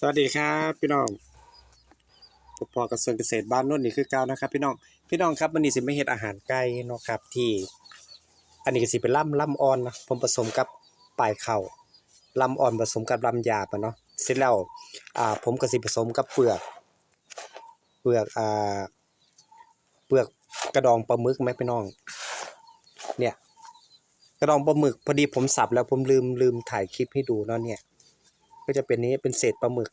สวัสดีครับพี่น้องปพอกระทรวงเกษตรบ้านโน่นนี่คือเก้านะครับพี่น้องพี่น้องครับวันนี้สิไม่เฮ็ดอาหารไก่เนาะครับที่อันนี้ก็สิเป็นล่ำล่ำอ่อนนะผมผสมกับปลายเข่าล่ำอ่อนผสมกับลำหยาบอะเนาะเสร็จแล้วอ่าผมก็สิผสมกับเปลือก เปลือกอ่าเปลือกกระดองปลาหมึกไหมพี่น้อง เนี่ย กระดองปลาหมึกพอดีผมสับแล้วผมลืมลืมถ่ายคลิปให้ดูเนาะเนี่ย ก็จะเป็นนี้เป็นเศษปลาหมึก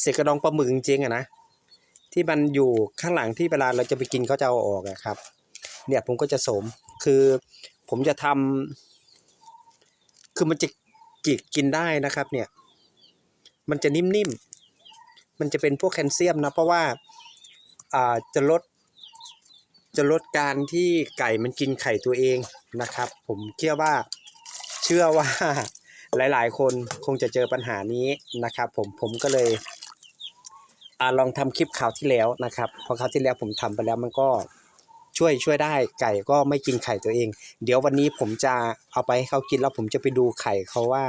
เศษกระดองปลาหมึกจริงๆอะนะที่มันอยู่ข้างหลังที่เวลาเราจะไปกินเขาจะเอาออกอะครับ เนี่ยผมก็จะสมคือผมจะทำคือมันจะกิกกินได้นะครับ เนี่ย มันจะนิ่มๆมันจะเป็นพวกแคลเซียมนะเพราะว่าอ่าจะลดจะลดการที่ไก่มันกินไข่ตัวเองนะครับ ผมเชื่อว่า เชื่อว่า หลายๆ คนคงจะเจอปัญหานี้นะครับ ผมผมก็เลยอาลองทำคลิปข่าวที่แล้วนะครับพอคราวที่แล้วผมทำไปแล้วมันก็ช่วยช่วยได้ไก่ก็ไม่กินไข่ตัวเอง เดี๋ยววันนี้ผมจะเอาไปให้เขากินแล้วผมจะไปดูไข่เขาว่า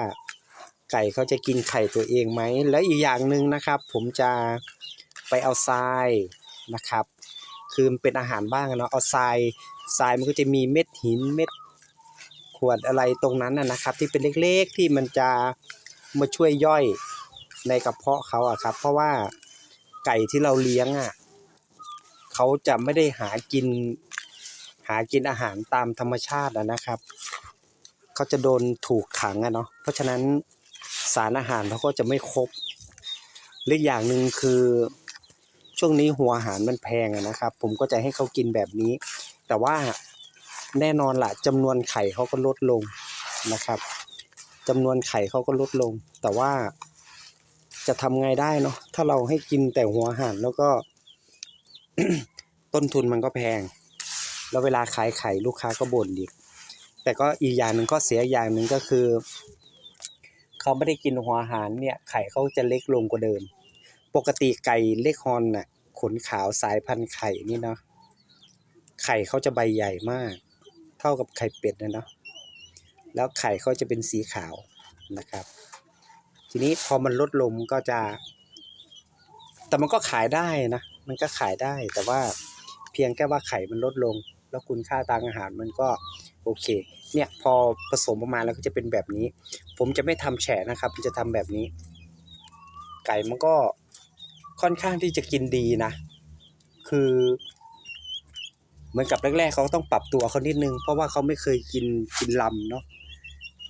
ไก่เขาจะกินไข่ตัวเองไหมแล้วอีกอย่างหนึ่งนะครับ ผมจะไปเอาทรายนะครับ คือมันเป็นอาหารบ้างเนาะเอาทรายทรายมันก็จะมีเม็ดหินเม็ด ขวดอะไรตรงนั้นนะครับ ที่เป็นเล็กๆที่มันจะมาช่วยย่อยในกระเพาะเขาอะครับ เพราะว่าไก่ที่เราเลี้ยงอะเขาจะไม่ได้หากินหากินอาหารตามธรรมชาตินะครับ เขาจะโดนถูกขังอะเนาะเพราะฉะนั้นสารอาหารเขาก็จะไม่ครบเล็กอย่างหนึ่งคือช่วงนี้หัวอาหารมันแพงอะนะครับ ผมก็จะให้เขากินแบบนี้ แต่ว่า แน่นอนละจำนวนไข่เขาก็ลดลงนะครับจำนวนไข่เขาก็ลดลง แต่ว่าจะทำไงได้เนาะถ้าเราให้กินแต่หัวอาหารแล้วก็ ต้นทุนมันก็แพง แล้วเวลาขายไข่ลูกค้าก็บ่นอีกแต่ก็อีกอย่างหนึ่งก็เสียอย่างหนึ่งก็คือเขาไม่ได้กินหัวอาหารเนี่ยไข่เขาจะเล็กลงกว่าเดิม ปกติไก่เล็กฮอนน่ะขนขาวสายพันธุ์ไข่นี่เนาะไข่เขาจะใบใหญ่มาก เท่ากับไข่เป็ดนะเนาะแล้วไข่เขาจะเป็นสีขาวนะครับ ทีนี้พอมันลดลงก็จะ แต่มันก็ขายได้นะ มันก็ขายได้แต่ว่าเพียงแค่ว่าไข่มันลดลง แล้วคุณค่าทางอาหารมันก็โอเค เนี่ยพอผสมประมาณแล้วก็จะเป็นแบบนี้ ผมจะไม่ทำแฉะนะครับจะทำแบบนี้ ไก่มันก็ค่อนข้างที่จะกินดีนะ คือ เหมือนกับแรกๆเขาต้องปรับตัวเขานิดนึง เพราะว่าเขาไม่เคยกินกินลำเนาะ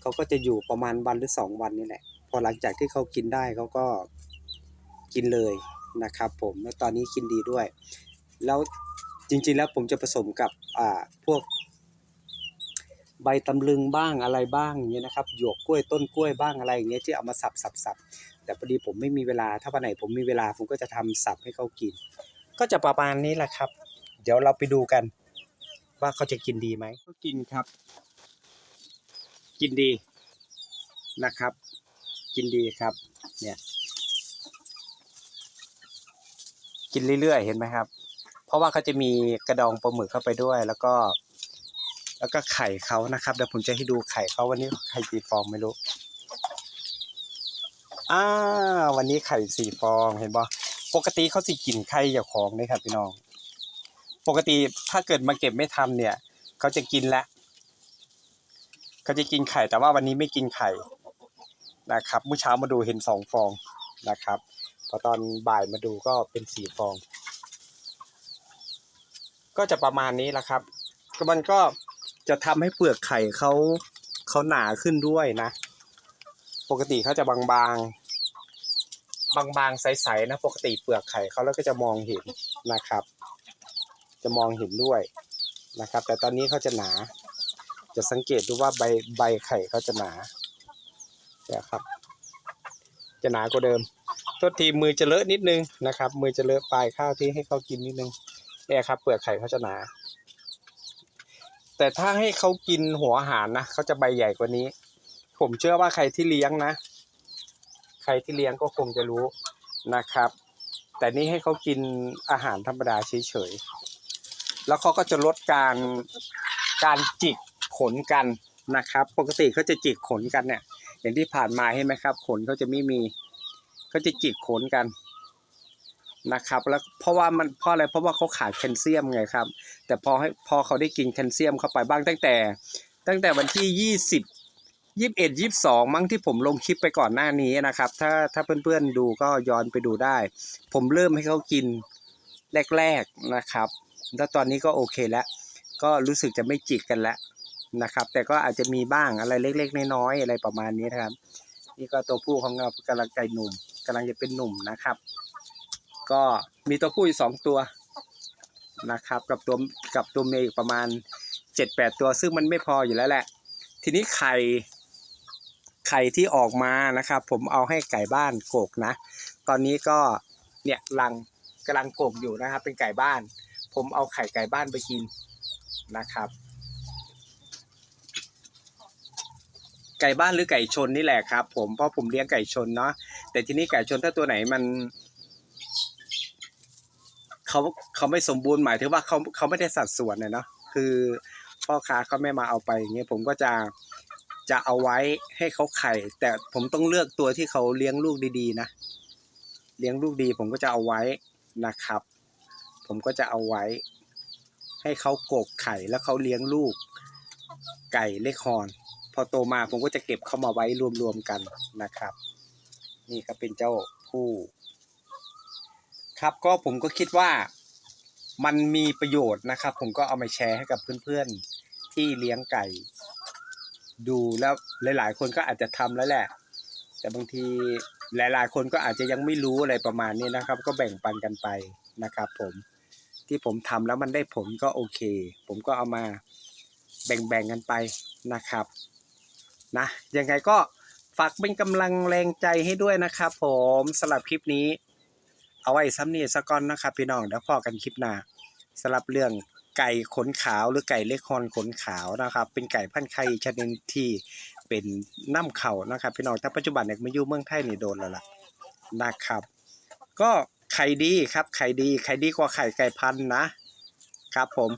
เขาก็จะอยู่ประมาณวันหรือสองวันนี่แหละ พอหลังจากที่เขากินได้เขาก็กินเลยนะครับ ผมแล้วตอนนี้กินดีด้วย แล้วจริงๆแล้วผมจะผสมกับอ่าพวก ใบตำลึงบ้างอะไรบ้างอย่างเงี้ยนะครับหยวกกล้วยต้นกล้วยบ้างอะไรอย่างเงี้ยที่เอามาสับสับสับแต่พอดีผมไม่มีเวลาถ้าวันไหนผมมีเวลาผมก็จะทำสับให้เขากิน ก็จะประมาณนี้แหละครับ เดี๋ยวเราไปดูกัน ว่าเขาจะกินดีไหมก็กินครับ กินดีนะครับ กินดีครับ เนี่ย กินเรื่อยๆเห็นไหมครับ เพราะว่าเขาจะมีกระดองปลาหมึกเข้าไปด้วย แล้วก็ แล้วก็ไข่เขานะครับเดี๋ยวผมจะให้ดูไข่เขาวันนี้ไข่กี่ฟองไม่รู้อ่าวันนี้ไข่สี่ฟองเห็นบ่ปกติเขาสิกินไข่อย่าของเลยครับพี่น้อง ปกติถ้าเกิดมาเก็บไม่ทำเนี่ยเขาจะกินละเขาจะกินไข่แต่ว่าวันนี้ไม่กินไข่นะครับเมื่อเช้ามาดูเห็นสองฟองนะครับ พอตอนบ่ายมาดูก็เป็นสี่ฟอง ก็จะประมาณนี้แหละครับมันก็จะทำให้เปลือกไข่เขาเขาหนาขึ้นด้วยนะ ปกติเขาจะบางๆ บางๆใสๆนะ ปกติเปลือกไข่เขาแล้วก็จะมองเห็นนะครับ จะมองเห็นด้วยนะครับ แต่ตอนนี้เขาจะหนา จะสังเกตดูว่าใบใบไข่เขาจะหนาเนี่ยครับ จะหนากว่าเดิมโทษทีมือจะเลอะนิดนึงนะครับ มือจะเลอะปลายข้าวที่ให้เขากินนิดนึงเนี่ยครับเปลือกไข่เขาจะหนา แต่ถ้าให้เขากินหัวอาหารนะเขาจะใบใหญ่กว่านี้ ผมเชื่อว่าใครที่เลี้ยงนะ ใครที่เลี้ยงก็คงจะรู้นะครับ แต่นี่ให้เขากินอาหารธรรมดาเฉยๆ แล้วเขาก็จะลดการการจิกขนกันนะครับ ปกติเขาจะจิกขนกันเนี่ย อย่างที่ผ่านมาเห็นไหมครับ ขนเขาจะไม่มีเขาจะจิกขนกันนะครับ แล้วเพราะว่ามันเพราะอะไรเพราะว่าเขาขาดแคลเซียมไงครับ แต่พอให้พอเขาได้กินแคลเซียมเข้าไปบ้างตั้งแต่ ตั้งแต่วันที่ยี่สิบยี่สิบเอ็ดยี่สิบสองมั้งที่ผมลงคลิปไปก่อนหน้านี้นะครับ ถ้าถ้าเพื่อนๆดูก็ย้อนไปดูได้ ผมเริ่มให้เขากินแรก ๆนะครับ แล้วตอนนี้ก็โอเคแล้ว ก็รู้สึกจะไม่จิกกันแล้วนะครับ แต่ก็อาจจะมีบ้างอะไรเล็ก ๆ น้อยๆอะไรประมาณนี้นะครับ นี่ก็ตัวผู้ของเรากำลังไก่หนุ่มกำลังจะเป็นหนุ่มนะครับ ก็มีตัวผู้อยู่สองตัวนะครับ กับตัวกับตัวเมียอีกประมาณเจ็ดแปดตัว ซึ่งมันไม่พออยู่แล้วแหละ ทีนี้ไข่ไข่ที่ออกมานะครับ ผมเอาให้ไก่บ้านโกกนะ ตอนนี้ก็เนี่ยรังกำลังโกกอยู่นะครับ เป็นไก่บ้าน ผมเอาไข่ไก่บ้านไปกินนะครับ ไก่บ้านหรือไก่ชนนี่แหละครับ ผมเพราะผมเลี้ยงไก่ชนเนาะแต่ทีนี้ไก่ชนถ้าตัวไหนมันเขาเขาไม่สมบูรณ์หมายถึงว่าเขาเขาไม่ได้สัดส่วนเนาะคือพ่อค้าเขาไม่มาเอาไปอย่างเงี้ยผมก็จะจะเอาไว้ให้เขาไข่ แต่ผมต้องเลือกตัวที่เขาเลี้ยงลูกดีๆนะ เลี้ยงลูกดีผมก็จะเอาไว้นะครับ ผมก็จะเอาไว้ ให้เขากกไข่แล้วเขาเลี้ยงลูก ไก่เล็กฮอนพอโตมาผมก็จะเก็บเข้ามาไว้รวมๆกันนะครับ นี่ก็เป็นเจ้าผู้ ครับก็ผมก็คิดว่ามันมีประโยชน์นะครับ ผมก็เอามาแชร์ให้กับเพื่อนๆที่เลี้ยงไก่ ดูแล้วหลาย ๆ คนก็อาจจะทำแล้วแหละ แต่บางทีหลาย ๆ คนก็อาจจะยังไม่รู้อะไรประมาณนี้นะครับ ก็แบ่งปันกันไปนะครับผม ที่ผมทำแล้วมันได้ผลก็โอเค ผมก็เอามาแบ่งๆกันไปนะครับนะยังไงก็ฝากเป็นกำลังแรงใจให้ด้วยนะครับผมสำหรับคลิปนี้ เอาไว้ซ้ำนี่สะก่อนนะครับ พี่น้องเดี๋ยวพอกันคลิปหน้าสำหรับเรื่องไก่ขนขาวหรือไก่เล็กฮอนขนขาวนะครับ เป็นไก่พันธุ์ไข่ชนิดที่เป็นน้ำเข่านะครับ พี่น้องแต่ปัจจุบันเนี่ยมาอยู่เมืองไทยนี่โดนแล้วล่ะนะครับ ก็ ไข่ดีครับไข่ดีไข่ดีกว่าไข่ไก่พันนะครับผม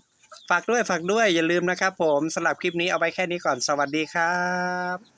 ฝากด้วยฝากด้วยอย่าลืมนะครับผมสำหรับคลิปนี้เอาไว้แค่นี้ก่อนสวัสดีครับ